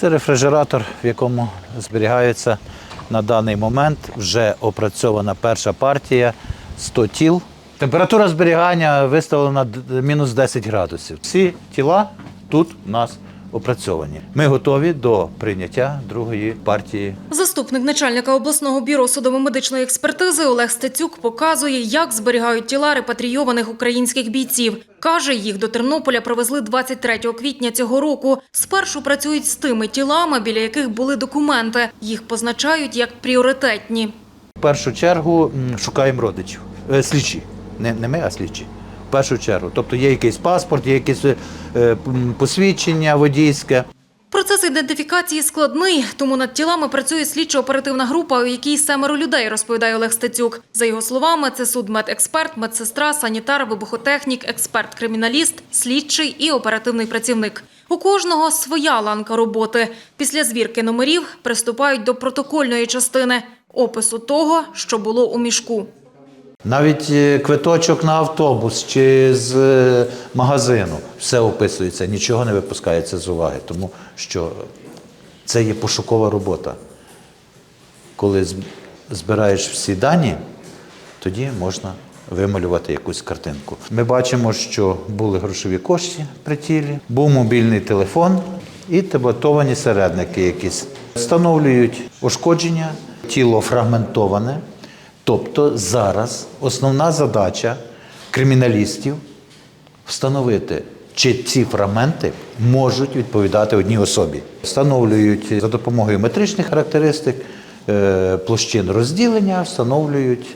Це рефрижератор, в якому зберігається на даний момент вже опрацьована перша партія 100 тіл. Температура зберігання виставлена мінус 10 градусів. Всі тіла тут у нас опрацьовані. Ми готові до прийняття другої партії Заступник начальника обласного бюро судово-медичної експертизи Олег Стецюк показує, як зберігають тіла репатрійованих українських бійців. Каже, їх до Тернополя привезли 23 квітня цього року. Спершу працюють з тими тілами, біля яких були документи. Їх позначають як пріоритетні. В першу чергу шукаємо родичів, е, слідчі. Не, не ми, а слідчі. Першу чергу. Тобто є якийсь паспорт, є якесь е, посвідчення водійське. Процес ідентифікації складний, тому над тілами працює слідчо-оперативна група, у якій семеро людей, розповідає Олег Стецюк. За його словами, це судмедексперт, медсестра, санітар, вибухотехнік, експерт-криміналіст, слідчий і оперативний працівник. У кожного своя ланка роботи. Після звірки номерів приступають до протокольної частини – опису того, що було у мішку. Навіть е, квиточок на автобус чи з е, магазину все описується, нічого не випускається з уваги, тому що це є пошукова робота. Коли збираєш всі дані, тоді можна вималювати якусь картинку. Ми бачимо, що були грошові кошти при тілі, був мобільний телефон і табатовані середники якісь. Встановлюють ушкодження, тіло фрагментоване. Тобто зараз основна задача криміналістів встановити, чи ці фрагменти можуть відповідати одній особі. Встановлюють за допомогою метричних характеристик е, площин розділення, встановлюють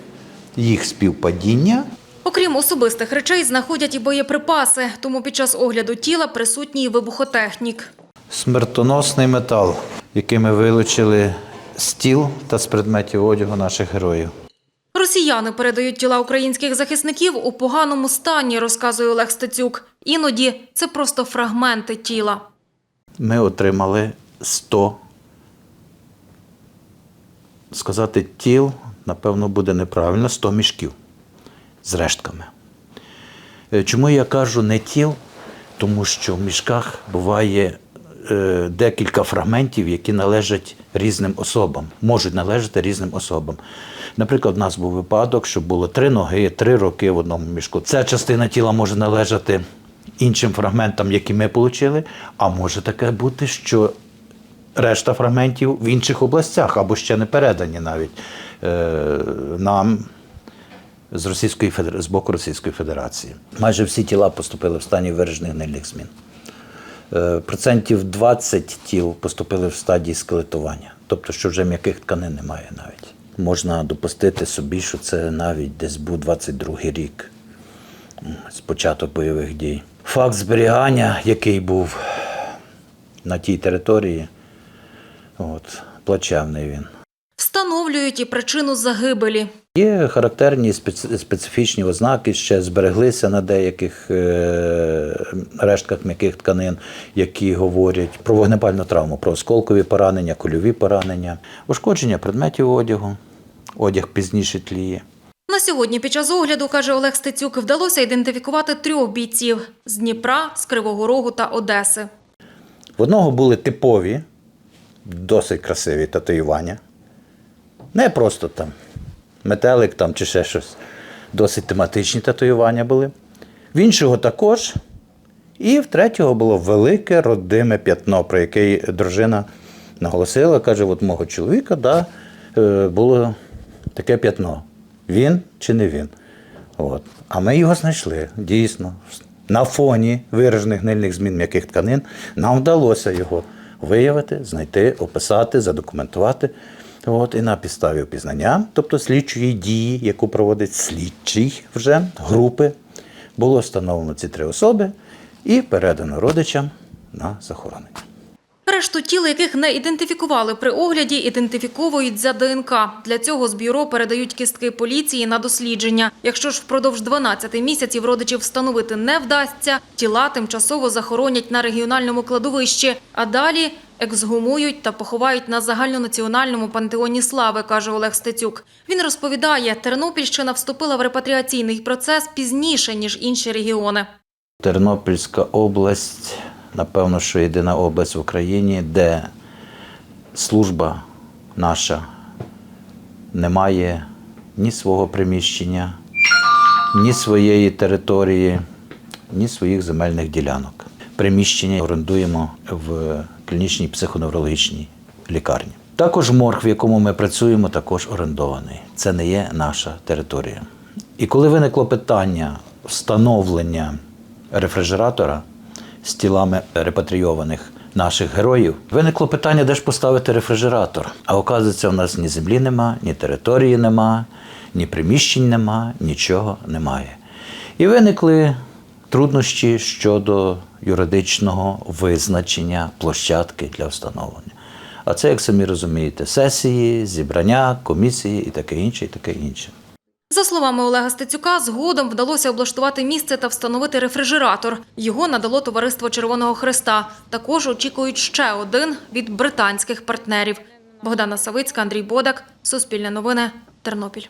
їх співпадіння. Окрім особистих речей, знаходять і боєприпаси, тому під час огляду тіла присутній вибухотехнік. Смертоносний метал, який ми вилучили з тіл та з предметів одягу наших героїв. Росіяни передають тіла українських захисників у поганому стані, розказує Олег Стецюк. Іноді це просто фрагменти тіла. Ми отримали 100, сказати, тіл, напевно, буде неправильно, 100 мішків з рештками. Е, Чому я кажу не тіл? Тому що в мішках буває е, декілька фрагментів, які належать різним особам, можуть належати різним особам. Наприклад, у нас був випадок, що було три ноги, три роки в одному мішку. Ця частина тіла може належати іншим фрагментам, які ми отримали, а може таке бути, що решта фрагментів в інших областях або ще не передані навіть е, нам з Російської з боку Російської Федерації. Майже всі тіла поступили в стані виражених гнильних змін. Е, Процентів 20 тіл поступили в стадії скелетування, тобто, що вже м'яких тканин немає навіть. Можна допустити собі, що це навіть десь був 22-й рік з початок бойових дій. Факт зберігання, який був на тій території, от, плачевний він. Встановлюють і причину загибелі. Є характерні специ- специфічні ознаки, ще збереглися на деяких е, рештках м'яких тканин, які говорять про вогнепальну травму, про осколкові поранення, кульові поранення, ушкодження предметів одягу, одяг пізніше тліє. На сьогодні під час огляду, каже Олег Стецюк, вдалося ідентифікувати трьох бійців – з Дніпра, з Кривого Рогу та Одеси. В одного були типові, досить красиві татуювання. Не просто там метелик там, чи ще щось. Досить тематичні татуювання були. В іншого також. І в третього було велике родиме п'ятно, про яке дружина наголосила, каже, от мого чоловіка да, е, було таке п'ятно. Він чи не він? От. А ми його знайшли, дійсно. На фоні виражених гнильних змін м'яких тканин нам вдалося його виявити, знайти, описати, задокументувати. От, і на підставі опізнання, тобто слідчої дії, яку проводить слідчий вже групи, було встановлено ці три особи і передано родичам на захоронення. Решту тіл, яких не ідентифікували при огляді, ідентифіковують за ДНК. Для цього з бюро передають кістки поліції на дослідження. Якщо ж впродовж 12 місяців родичів встановити не вдасться, тіла тимчасово захоронять на регіональному кладовищі, а далі ексгумують та поховають на загальнонаціональному пантеоні слави, каже Олег Стецюк. Він розповідає, Тернопільщина вступила в репатріаційний процес пізніше, ніж інші регіони. Тернопільська область напевно, що єдина область в Україні, де служба наша не має ні свого приміщення, ні своєї території, ні своїх земельних ділянок. Приміщення орендуємо в клінічній психоневрологічній лікарні. Також морг, в якому ми працюємо, також орендований. Це не є наша територія. І коли виникло питання встановлення рефрижератора з тілами репатрійованих наших героїв, виникло питання, де ж поставити рефрижератор. А оказується, у нас ні землі нема, ні території нема, ні приміщень нема, нічого немає. І виникли труднощі щодо юридичного визначення площадки для встановлення. А це, як самі розумієте, сесії, зібрання, комісії і таке інше, і таке інше. За словами Олега Стецюка, згодом вдалося облаштувати місце та встановити рефрижератор. Його надало товариство Червоного Хреста. Також очікують ще один від британських партнерів. Богдана Савицька, Андрій Бодак, Суспільне новини, Тернопіль.